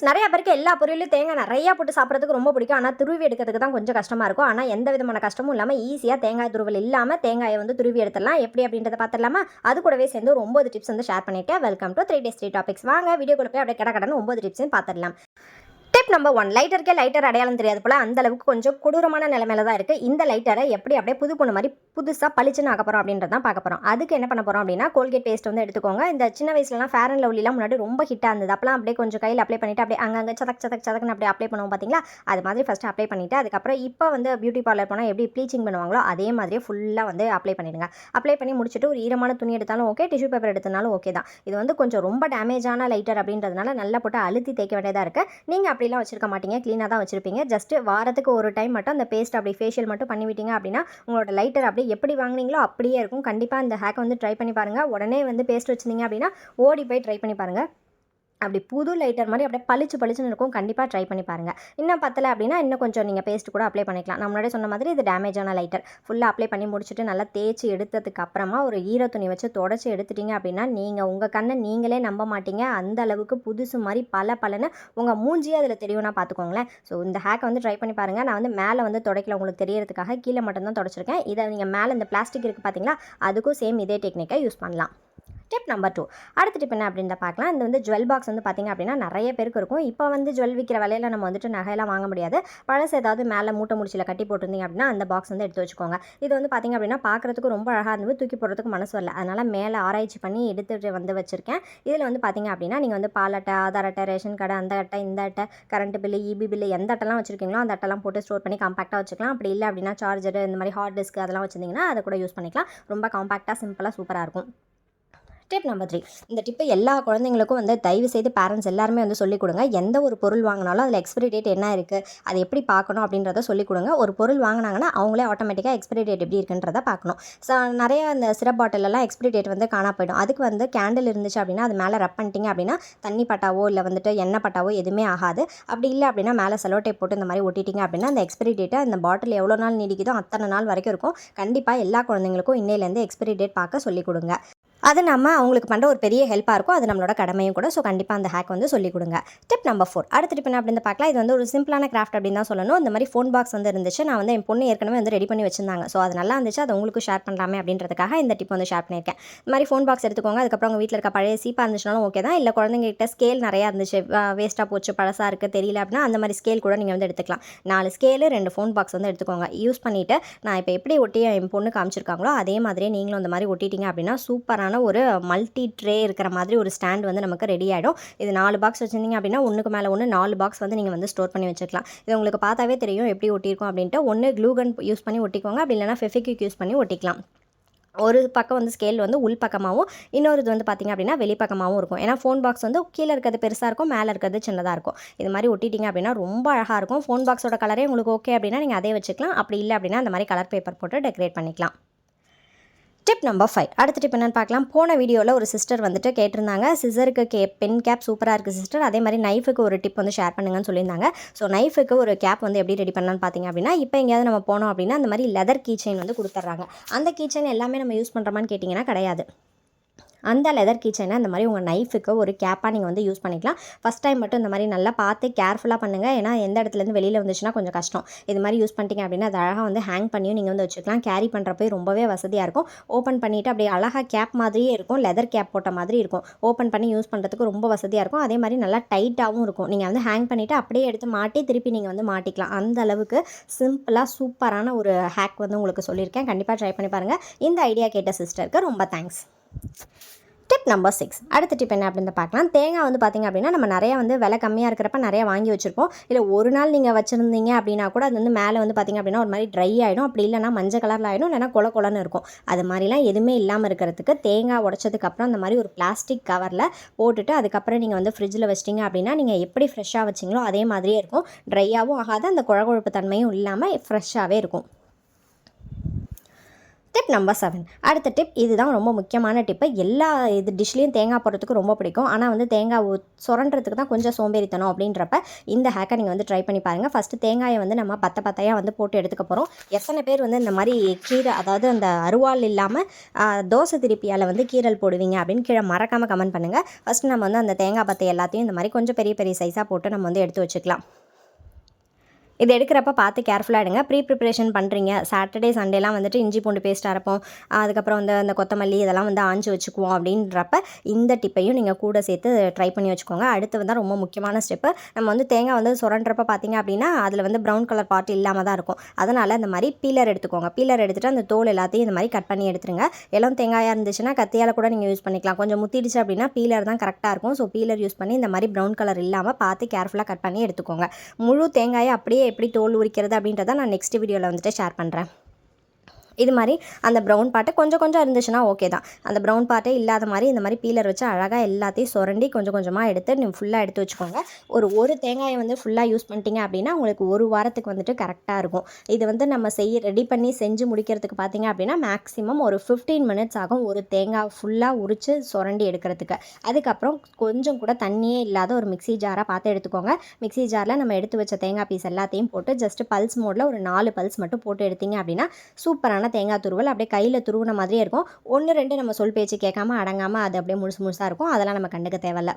Friends நிறைய பேருக்கு எல்லா பொரியலும் தேங்காய் நிறையா போட்டு சாப்பிட்றதுக்கு ரொம்ப பிடிக்கும். ஆனால் துருவி எடுக்கிறதுக்கு தான் கொஞ்சம் கஷ்டமாக இருக்கும். ஆனால் எந்த விதமான கஷ்டமும் இல்லாமல் ஈஸியாக தேங்காய் துருவல் இல்லாமல் தேங்காயை வந்து துருவி எடுத்துடலாம். எப்படி அப்படின்றத பார்த்துடலாமா? அது கூடவே சேர்ந்து ஒரு ஒம்பது டிப்ஸ் வந்து ஷேர் பண்ணியிருக்கேன் welcome to three days three topics வாங்க வீடியோக்குள்ள போய் அப்படியே கடை கடன் ஒம்பது டிப்ஸையும் பார்த்துடலாம். ஸ்டெப் நம்பர் ஒன் லைட்டருக்கே லைட்டர் அடையாளம் தெரியாது போல அந்த அளவுக்கு கொஞ்சம் கொடூரமான நிலைமையில தான் இருக்குது இந்த லைட்டரை எப்படி அப்படியே புது பொண்ணு மாதிரி புதுசாக பளிச்சுன்னு ஆக போகிறோம் அப்படின்றத தான் பார்க்க போகிறோம் அதுக்கு என்ன பண்ண போகிறோம் அப்படின்னா கோல்கேட் பேஸ்ட் வந்து எடுத்துக்கோங்க. இந்த சின்ன வயசுலலாம் ஃபேர் அண்ட் லவ்லிலாம் முன்னாடி ரொம்ப ஹிட்டாக இருந்தது. அப்பலாம் அப்படியே கொஞ்சம் கையில் அப்ளை பண்ணிட்டு அப்படியே அங்கங்கே சதக் சதக் சதக்குன்னு அப்படியே அப்ளை பண்ணுவோம் பார்த்தீங்களா அது மாதிரி ஃபஸ்ட்டு அப்ளை பண்ணிவிட்டு அதுக்கப்புறம் இப்போ வந்து பியூட்டி பார்லர் போனால் எப்படி ப்ளீச்சிங் பண்ணுவாங்களோ அதே மாதிரியே ஃபுல்லாக வந்து அப்ளை பண்ணிடுங்க. அப்ளை பண்ணி முடிச்சுட்டு ஒரு ஈரமான துணி எடுத்தாலும் ஓகே டிஷ்யூ பேப்பர் எடுத்தனாலும் ஓகே தான். இது வந்து கொஞ்சம் ரொம்ப டேமேஜான லைட்டர் அப்படின்றதுனால நல்லா போட்டு அழுத்தி தேய்க்க வேண்டியதாக இருக்குது நீங்கள் அப்படிலாம் வச்சிருக்க மாட்டீங்க க்ளீனாக தான் வச்சிருப்பீங்க. ஜஸ்ட் வாரத்துக்கு ஒரு டைம் மட்டும் அந்த பேஸ்ட் அப்படி ஃபேஷியல் மட்டும் பண்ணிவிட்டீங்க அப்படின்னா உங்களோட லைட்டர் அப்படியே எப்படி வாங்குனீங்களோ அப்படியே இருக்கும். கண்டிப்பாக இந்த ஹேக் வந்து ட்ரை பண்ணி பாருங்கள் உடனே வந்து பேஸ்ட் வச்சிருந்தீங்க அப்படின்னா ஓடி போய் ட்ரை பண்ணி பாருங்கள் அப்படி புது லைட்டர் மாதிரி அப்படியே பளிச்சு பளிச்சுன்னு இருக்கும். கண்டிப்பாக ட்ரை பண்ணி பாருங்கள் இன்னும் பத்தலை அப்படின்னா இன்னும் கொஞ்சம் நீங்கள் பேஸ்ட் கூட அப்ளை பண்ணிக்கலாம். நான் முன்னாடி சொன்ன மாதிரி இது டேமேஜான லைட்டர் ஃபுல்லாக அப்ளை பண்ணி முடிச்சுட்டு நல்லா தேய்ச்சி எடுத்ததுக்கு அப்புறமா ஒரு ஈர துணி வச்சு தொடச்சி எடுத்துட்டீங்க அப்படின்னா நீங்கள் உங்கள் கண்ணை நீங்களே நம்ப மாட்டீங்க. அந்த அளவுக்கு புதுசு மாதிரி பல பலன்னு உங்கள் மூஞ்சியே அதில் தெரியும்னா பார்த்துக்கோங்களேன் ஸோ இந்த ஹேக்கை வந்து ட்ரை பண்ணி பாருங்கள் நான் வந்து மேலே வந்து துடைக்கல உங்களுக்கு தெரியறதுக்காக கீழே மட்டும்தான் தொடச்சிருக்கேன். இதை நீங்கள் மேலே இந்த பிளாஸ்டிக் இருக்குது பார்த்தீங்களா அதுக்கும் சேம் இதே டெக்னிக்கை யூஸ் பண்ணலாம். டிப் நம்பர் டூ அடுத்த டிப் என்ன அப்படின்னு பார்க்கலாம். இந்த வந்து ஜுவல் பாக்ஸ் வந்து பார்த்திங்க அப்படின்னா நிறைய பேருக்கு இருக்கும். இப்போ வந்து ஜுவல் விற்கிற விலையில நம்ம வந்துட்டு நகையெல்லாம் வாங்க முடியாது. பழசு ஏதாவது மேலே மூட்டை முடிச்சில் கட்டி போட்டிருந்தீங்க அப்படின்னா அந்த பாக்ஸ் வந்து எடுத்து வச்சுக்கோங்க. இது வந்து பார்த்திங்க அப்படின்னா பார்க்குறதுக்கு ரொம்ப அழகாக இருந்தது. தூக்கி போடுறதுக்கு மனசு வரல. அதனால் மேலே ஆராய்ச்சி பண்ணி எடுத்துகிட்டு வந்து வச்சுருக்கேன். இதில் வந்து பார்த்திங்க அப்படின்னா நீங்கள் வந்து பால் அட்டை ஆதார் அட்டை ரேஷன் கார்டு அந்த அட்டை இந்த அட்டை கரண்ட் பில்லு இபி பில்லு எந்த அட்டெல்லாம் வச்சிருக்கீங்களோ அந்த அட்டெல்லாம் போட்டு ஸ்டோர் பண்ணி காம்பாக்டாக வச்சுக்கலாம். அப்படி இல்லை அப்படின்னா சார்ஜர் இந்த மாதிரி ஹார்ட் டிஸ்க் அதெல்லாம் வச்சுருந்தீங்கன்னா அதை கூட யூஸ் பண்ணிக்கலாம். ரொம்ப காம்பாக்டாக சிம்பிளாக சூப்பராக இருக்கும். டிப் நம்பர் த்ரீ இந்த டிப்பை எல்லா குழந்தைங்களுக்கும் வந்து தயவு செய்து பேரண்ட்ஸ் எல்லாருமே வந்து சொல்லிக் கொடுங்க. எந்த ஒரு பொருள் வாங்கினாலும் அதில் எக்ஸ்பிரி டேட் என்ன இருக்குது அதை எப்படி பார்க்கணும் அப்படின்றத சொல்லிக் கொடுங்க. ஒரு பொருள் வாங்கினாங்கன்னா அவங்களே ஆட்டோமேட்டிக்காக எக்ஸ்பிரி டேட் எப்படி இருக்குன்றத பார்க்கணும். ஸோ நிறைய அந்த சிரப் பாட்டிலெல்லாம் எக்ஸ்பிரி டேட் வந்து காணா போயிடும். அதுக்கு வந்து கேண்டில் இருந்துச்சு அப்படின்னா அது மேலே ரப் பண்ணிட்டீங்க அப்படின்னா தண்ணி பட்டாவோ இல்லை வந்துட்டு எண்ணெய் பட்டாவோ எதுவுமே ஆகாது. அப்படி இல்லை அப்படின்னா மேலே செலோட்டை போட்டு இந்த மாதிரி ஒட்டிட்டீங்க அப்படின்னா அந்த எக்ஸ்பிரி டேட்டை அந்த பாட்டில் எவ்வளோ நாள் நீடிக்குதோ அத்தனை நாள் வரைக்கும் இருக்கும். கண்டிப்பாக எல்லா குழந்தைங்களுக்கும் இன்னையிலேருந்து எக்ஸ்பிரி டேட் பார்க்க சொல்லிக் கொடுங்க. அது நம்ம அவங்களுக்கு பண்ணுற ஒரு பெரிய ஹெல்ப்பாக இருக்கும். அது நம்மளோட கடமையும் கூட. ஸோ கண்டிப்பாக அந்த ஹேக் வந்து சொல்லிக் கொடுங்க. டிப் நம்பர் ஃபோர் அடுத்த டிப் என்ன அப்படின்னு பார்க்கலாம். இது வந்து ஒரு சிம்பிளான கிராஃப்ட் அப்படின்னு தான் சொல்லணும். இந்த மாதிரி ஃபோன் பாக்ஸ் வந்து இருந்துச்சு. நான் வந்து என் பொண்ணு ஏற்கனவே வந்து ரெடி பண்ணி வச்சிருந்தாங்க. ஸோ அது நல்லா இருந்துச்சு. அதை உங்களுக்கு ஷேர் பண்ணலாமே அப்படின்றதுக்காக இந்த டிப் வந்து ஷேர் பண்ணியிருக்கேன். இந்த மாதிரி ஃபோன் பாக்ஸ் எடுத்துக்கோங்க. அதுக்கப்புறம் உங்கள் வீட்டில் இருக்க பழைய சீப்பாக இருந்துச்சுனாலும் ஓகே தான். இல்லை குழந்தைங்ககிட்ட ஸ்கேல் நிறையா இருந்துச்சு. வேஸ்ட்டாக போச்சு பழசாக இருக்குது தெரியல அப்படின்னா அந்த மாதிரி ஸ்கேல் கூட நீங்கள் வந்து எடுத்துக்கலாம். நாலு ஸ்கேலு ரெண்டு ஃபோன் பாக்ஸ் வந்து எடுத்துக்கோங்க. யூஸ் பண்ணிவிட்டு நான் இப்போ எப்படி ஒட்டி என் பொண்ணு காமிச்சிருக்காங்களோ அதே மாதிரியே நீங்களும் அந்த மாதிரி ஒட்டிட்டீங்க அப்படின்னா சூப்பரான ஒரு மல்டி ட்ரே இருக்கிற மாதிரி ஒரு ஸ்டாண்ட் வந்து நமக்கு ரெடி ஆகிடும் இது நாலு பாக்ஸ் வச்சுருந்தீங்க அப்படின்னா ஒன்றுக்கு மேலே ஒன்று நாலு பாக்ஸ் வந்து நீங்கள் வந்து ஸ்டோர் பண்ணி வச்சுக்கலாம். இது உங்களுக்கு பார்த்தாவே தெரியும் எப்படி ஒட்டியிருக்கும் அப்படின்ட்டு. ஒன்று க்ளூகன் யூஸ் பண்ணி ஒட்டிக்கோங்க. அப்படி இல்லைனா ஃபெஃபிக்யூக் யூஸ் பண்ணி ஒட்டிக்கலாம். ஒரு பக்கம் வந்து ஸ்கேல் வந்து உள் பக்கமாகவும் இன்னொரு இது வந்து பார்த்திங்க அப்படின்னா வெளிப்பக்கமாகவும் இருக்கும். ஏன்னா ஃபோன் பாக்ஸ் வந்து கீழே இருக்கிறது பெருசாக இருக்கும் மேலே இருக்கிறது சின்னதாக இருக்கும். இது மாதிரி ஒட்டிட்டீங்க அப்படின்னா ரொம்ப அழகாக இருக்கும். ஃபோன் பாக்ஸோட கலரே உங்களுக்கு ஓகே அப்படின்னா நீங்கள் அதே வச்சுக்கலாம். அப்படி இல்லை அப்படின்னா அந்த மாதிரி கலர் பேப்பர் போட்டு டெக்கரேட் பண்ணிக்கலாம். டிப் நம்பர் ஃபைவ் அடுத்த டிப் என்னென்னு பார்க்கலாம். போன வீடியோவில் ஒரு சிஸ்டர் வந்துட்டு கேட்டிருந்தாங்க. சிசருக்கு கே பென் கேப் சூப்பராக இருக்குது சிஸ்டர் அதே மாதிரி நைஃபுக்கு ஒரு டிப் வந்து ஷேர் பண்ணுங்கன்னு சொல்லியிருந்தாங்க. ஸோ நைஃபுக்கு ஒரு கேப் வந்து எப்படி ரெடி பண்ணலான்னு பார்த்தீங்க அப்படின்னா இப்போ எங்கேயாவது நம்ம போனோம் அப்படின்னா அந்த மாதிரி லெதர் கீச்சைன் வந்து கொடுத்துட்றாங்க. அந்த கீச்சைன் எல்லாமே நம்ம யூஸ் பண்ணுறோமான்னு கேட்டிங்கன்னா கிடையாது. அந்த லெதர் கிச்சனை அந்த மாதிரி உங்கள் நைஃபுக்கு ஒரு கேப்பாக நீங்கள் வந்து யூஸ் பண்ணிக்கலாம். ஃபஸ்ட் டைம் மட்டும் இந்த மாதிரி நல்லா பார்த்து கேர்ஃபுல்லாக பண்ணுங்கள் ஏன்னா எந்த இடத்துலேருந்து வெளியில் வந்துச்சுன்னா கொஞ்சம் கஷ்டம். இது மாதிரி யூஸ் பண்ணிட்டீங்க அப்படின்னா அது அழகாக வந்து ஹேங் பண்ணியும் நீங்கள் வந்து வச்சுக்கலாம். கேரி பண்ணுறப்போ ரொம்பவே வசதியாக இருக்கும். ஓப்பன் பண்ணிவிட்டு அப்படியே அழகாக கேப் மாதிரியே இருக்கும். லெதர் கேப் போட்ட மாதிரி இருக்கும். ஓப்பன் பண்ணி யூஸ் பண்ணுறதுக்கு ரொம்ப வசதியாக இருக்கும். அதே மாதிரி நல்லா டைட்டாகவும் இருக்கும். நீங்கள் வந்து ஹேங் பண்ணிவிட்டு அப்படியே எடுத்து மாட்டி திருப்பி நீங்கள் வந்து மாட்டிக்கலாம். அந்த அளவுக்கு சிம்பிளாக சூப்பரான ஒரு ஹேக் வந்து உங்களுக்கு சொல்லியிருக்கேன். கண்டிப்பாக ட்ரை பண்ணி பாருங்கள் இந்த ஐடியா கேட்ட சிஸ்டருக்கு ரொம்ப தேங்க்ஸ் டிப் நம்பர் சிக்ஸ் அடுத்த டிப் என்ன அப்படின்னு பார்க்கலாம். தேங்காய் வந்து பார்த்திங்க அப்படின்னா நம்ம நிறையா வந்து விலை கம்மியாக இருக்கிறப்ப நிறையா வாங்கி வச்சுருப்போம். இல்லை ஒரு நாள் நீங்கள் வச்சுருந்தீங்க அப்படின்னா கூட அது வந்து மேலே வந்து பார்த்திங்க அப்படின்னா ஒரு மாதிரி ட்ரை ஆகிடும் அப்படி இல்லைனா மஞ்சள் கலரில் ஆகிடும் இல்லைனா கொல கொலன்னு இருக்கும். அது மாதிரிலாம் எதுவுமே இல்லாமல் இருக்கிறதுக்கு தேங்காய் உடச்சதுக்கப்புறம் அந்த மாதிரி ஒரு பிளாஸ்டிக் கவரில் போட்டுட்டு அதுக்கப்புறம் நீங்கள் வந்து ஃப்ரிட்ஜில் வச்சிட்டிங்க அப்படின்னா நீங்கள் எப்படி ஃப்ரெஷ்ஷாக வச்சிங்களோ அதே மாதிரியே இருக்கும். ட்ரையாகவும் ஆகாது. அந்த குழகுழப்பு தன்மையும் இல்லாமல் ஃப்ரெஷ்ஷாகவே இருக்கும். டிப் நம்பர் செவன் அடுத்த டிப் இதுதான் ரொம்ப முக்கியமான டிப்பு எல்லா இது டிஷ்லேயும் தேங்காய் போடுறதுக்கு ரொம்ப பிடிக்கும். ஆனால் வந்து தேங்காய் சுரண்டுறதுக்கு தான் கொஞ்சம் சோம்பேறித்தனம் அப்படின்றப்ப இந்த ஹேக்கை நீங்கள் வந்து ட்ரை பண்ணி பாருங்கள் ஃபஸ்ட்டு தேங்காயை வந்து நம்ம பத்த பத்தையாக வந்து போட்டு எடுத்துக்க போகிறோம் எத்தனை பேர் வந்து இந்த மாதிரி கீரை அதாவது அந்த அருவாள் இல்லாமல் தோசை திருப்பியால் வந்து கீரல் போடுவீங்க அப்படின்னு கீழே மறக்காமல் கமெண்ட் பண்ணுங்கள் ஃபஸ்ட்டு நம்ம வந்து அந்த தேங்காய் பத்தை எல்லாத்தையும் இந்த மாதிரி கொஞ்சம் பெரிய பெரிய சைஸாக போட்டு நம்ம வந்து எடுத்து வச்சுக்கலாம். இது எடுக்கிறப்ப பார்த்து கேர்ஃபுல்லாக எடுங்க. ப்ரீ ப்ரிப்பரேஷன் பண்ணுறீங்க சாட்டர்டே சண்டேலாம் வந்துட்டு இஞ்சி பூண்டு பேஸ்ட் அரைப்போம். அதுக்கப்புறம் வந்து அந்த கொத்தமல்லி இதெல்லாம் வந்து ஆஞ்சு வச்சுக்குவோம் அப்படின்றப்ப இந்த டிப்பையும் நீங்கள் கூட சேர்த்து ட்ரை பண்ணி வச்சுக்கோங்க. அடுத்து வந்து ரொம்ப முக்கியமான ஸ்டெப்பு நம்ம வந்து தேங்காய் வந்து சுரண்டுறப்ப பார்த்தீங்க அப்படின்னா அதில் வந்து ப்ரௌன் கலர் பார்ட் இல்லாமல் தான் இருக்கும். அதனால் அந்த மாதிரி பீலர் எடுத்துக்கோங்க. பீலர் எடுத்துகிட்டு அந்த தோல் எல்லாத்தையும் இந்த மாதிரி கட் பண்ணி எடுத்துருங்க. எல்லாம் தேங்காயாக இருந்துச்சுன்னா கத்தியால் கூட நீங்கள் யூஸ் பண்ணிக்கலாம். கொஞ்சம் முத்திடுச்சு அப்படின்னா பீலர் தான் கரெக்டாக இருக்கும். ஸோ பீலர் யூஸ் பண்ணி இந்த மாதிரி ப்ரௌன் கலர் இல்லாமல் பார்த்து கேர்ஃபுல்லாக கட் பண்ணி எடுத்துக்கோங்க. முழு தேங்காயை அப்படியே எப்படி தோல் உரிக்கிறது அப்படின்றத நான் நெக்ஸ்ட் வீடியோவில் வந்துட்டு ஷேர் பண்ணுறேன் இது மாதிரி அந்த ப்ரௌன் பாட்டு கொஞ்சம் கொஞ்சம் இருந்துச்சுன்னா ஓகே தான். அந்த ப்ரௌன் பாட்டே இல்லாத மாதிரி இந்த மாதிரி பீலர் வச்சு அழகாக எல்லாத்தையும் சுரண்டி கொஞ்சம் கொஞ்சமாக எடுத்து நீங்கள் ஃபுல்லாக எடுத்து வச்சுக்கோங்க. ஒரு ஒரு தேங்காயை வந்து ஃபுல்லாக யூஸ் பண்ணிட்டீங்க அப்படின்னா உங்களுக்கு ஒரு வாரத்துக்கு வந்துட்டு கரெக்டாக இருக்கும். இது வந்து நம்ம செய்ய ரெடி பண்ணி செஞ்சு முடிக்கிறதுக்கு பார்த்தீங்க அப்படின்னா மேக்ஸிமம் ஒரு ஃபிஃப்டீன் மினிட்ஸ் ஆகும் ஒரு தேங்காய் ஃபுல்லாக உரித்து சுரண்டி எடுக்கிறதுக்கு. அதுக்கப்புறம் கொஞ்சம் கூட தண்ணியே இல்லாத ஒரு மிக்ஸி ஜாராக பார்த்து எடுத்துக்கோங்க. மிக்ஸி ஜாரில் நம்ம எடுத்து வச்ச தேங்காய் பீஸ் எல்லாத்தையும் போட்டு ஜஸ்ட் பல்ஸ் மோடில் ஒரு நாலு பல்ஸ் மட்டும் போட்டு எடுத்தீங்க அப்படின்னா சூப்பரான தேங்காய் துருவல் அப்படியே கையில் துருவின மாதிரியே இருக்கும். ஒன்று ரெண்டு நம்ம சொல் பேச்சு கேட்காம அடங்காமல் அது அப்படியே முழுசு முழுசாக இருக்கும். அதெல்லாம் நம்ம கண்டுக்க தேவையில்ல.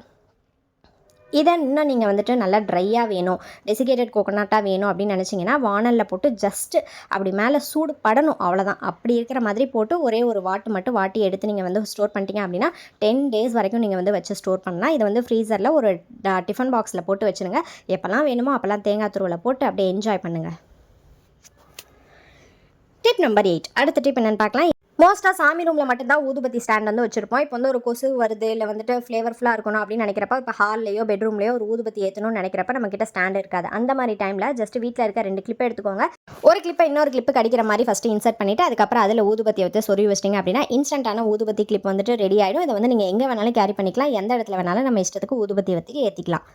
இதை இன்னும் நீங்கள் வந்துட்டு நல்லா ட்ரையாக வேணும். டெசிகேட்டட் கோகோனட்டாக வேணும் அப்படின்னு நினச்சிங்கன்னா வானலில் போட்டு ஜஸ்ட்டு அப்படி மேலே சூடு படணும். அவ்வளோதான் அப்படி இருக்கிற மாதிரி போட்டு ஒரே ஒரு வாட்டு மட்டும் வாட்டி எடுத்து நீங்கள் வந்து ஸ்டோர் பண்ணிட்டீங்க அப்படின்னா டென் டேஸ் வரைக்கும் நீங்கள் வந்து வச்சு ஸ்டோர் பண்ணலாம். இதை வந்து ஃப்ரீசரில் ஒரு டிஃபன் பாக்ஸில் போட்டு வச்சுருங்க. எப்போல்லாம் வேணுமோ அப்போல்லாம் தேங்காய் துருவலை போட்டு அப்படியே என்ஜாய் பண்ணுங்கள் டிப் நம்பர் எயிட் அடுத்த டிப் என்னென்னு பார்க்கலாம். மோஸ்ட்டாக சாமி ரூமில் மட்டும்தான் ஊதுபத்தி ஸ்டாண்ட் வந்து வச்சுருப்போம். இப்போ வந்து ஒரு கொசு வருது இல்லை வந்துட்டு ஃப்ளேவர்ஃபுல்லாக இருக்கணும் அப்படின்னு நினைக்கிறப்ப இப்போ ஹால்லையோ பெட்ரூம்லையோ ஒரு ஊதுபத்தி ஏற்றணும்னு நினைக்கிறப்ப நம்ம ஸ்டாண்ட் இருக்காது. அந்த மாதிரி டைமில் ஜஸ்ட் வீட்டில் இருக்க ரெண்டு கிளிப்பை எடுத்துக்கோங்க. ஒரு கிளிப்பை இன்னொரு கிளிப்பு கடிக்கிற மாதிரி ஃபஸ்ட்டு இன்சர்ட் பண்ணிவிட்டு அதுக்கப்புறம் அதில் ஊதுபத்தியை வச்சு சொருவி வச்சிட்டிங்க அப்படின்னா இன்ஸ்டன்ட்டான ஊதுபத்தி கிளிப் வந்துட்டு ரெடி ஆகிடும் இதை வந்து நீங்கள் எங்கே வேணாலும் கேரி பண்ணிக்கலாம். எந்த இடத்துல வேணாலும் நம்ம இஷ்டத்துக்கு ஊதுபத்தி வச்சு ஏற்றிக்கலாம்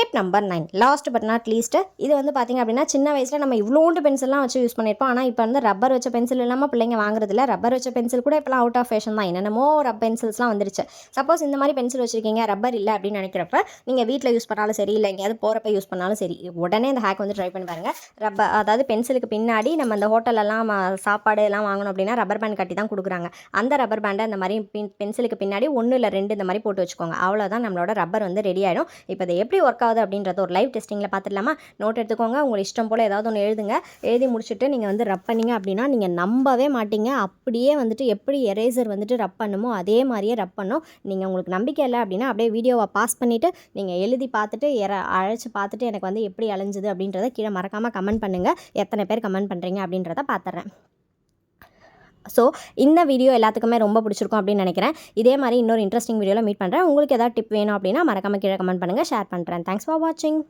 tip number nine last but not least இது வந்து பார்த்திங்க அப்படின்னா சின்ன வயசில் நம்ம இவ்வளோண்டு பென்சில்லாம் வச்சு யூஸ் பண்ணியிருப்போம். ஆனால் இப்போ வந்து ரப்பர் வச்ச பென்சில் இல்லாமல் பிள்ளைங்க வாங்குறதில்ல. ரப்பர் வச்ச பென்சில் கூட இப்போலாம் அவுட் ஆஃப் ஃபேஷன் தான். என்னென்னமோ ரப் பென்சில்ஸ்லாம் வந்துருச்சு. சப்போஸ் இந்த மாதிரி பென்சில் வச்சுருக்கீங்க ரப்பர் இல்லை அப்படின்னு நினைக்கிறப்ப நீங்கள் வீட்டில் யூஸ் பண்ணாலும் சரி இல்லை எங்கேயாவது போகிறப்ப யூஸ் பண்ணாலும் சரி உடனே இந்த ஹேக் வந்து ட்ரை பண்ணி பாருங்கள் ரப்பர் அதாவது பென்சிலுக்கு பின்னாடி நம்ம அந்த ஹோட்டலெல்லாம் சாப்பாடு எல்லாம் வாங்கணும் அப்படின்னா ரப்பர் பேண்ட் கட்டி தான் கொடுக்குறாங்க. அந்த ரப்பர் பேண்டை இந்த மாதிரி பின் பென்சிலுக்கு பின்னாடி ஒன்று இல்லை ரெண்டு இந்த மாதிரி போட்டு வச்சுக்கோங்க. அவ்வளோதான் நம்மளோட ரப்பர் வந்து ரெடி ஆகிடும் இப்போ இது எப்படி ஒர்க் ஆகுது அப்படின்றத ஒரு லைவ் டெஸ்டிங்கில் பார்த்துடலாமா? நோட் எடுத்துக்கோங்க உங்களுக்கு இஷ்டம் போல் ஏதாவது ஒன்று எழுதுங்க. எழுதி முடிச்சுட்டு நீங்கள் வந்து ரப் பண்ணிங்க அப்படின்னா நீங்கள் நம்பவே மாட்டீங்க. அப்படியே வந்துட்டு எப்படி எரேசர் வந்துட்டு ரப் பண்ணுமோ அதே மாதிரியே ரப் பண்ணும். நீங்கள் உங்களுக்கு நம்பிக்கை இல்லை அப்படின்னா அப்படியே வீடியோவை பாஸ் பண்ணிவிட்டு நீங்கள் எழுதி பார்த்துட்டு எற அழைச்சி பார்த்துட்டு எனக்கு வந்து எப்படி அலைஞ்சுது அப்படின்றத கீழே மறக்காமல் கமெண்ட் பண்ணுங்கள் எத்தனை பேர் கமெண்ட் பண்ணுறீங்க அப்படின்றத பார்த்துறேன். ஸோ இந்த வீடியோ எல்லாத்துக்குமே ரொம்ப பிடிச்சிருக்கும் அப்படின்னு நினைக்கிறேன். இதே மாதிரி இன்னொரு இன்ட்ரெஸ்டிங் வீடியோவில் மீட் பண்ணுறேன் உங்களுக்கு ஏதாவது டிப் வேணும் அப்படின்னா மறக்காமல் கீழே கமெண்ட் பண்ணுங்கள் ஷேர் பண்ணுறேன் தேங்க்ஸ் ஃபார் வாட்சிங்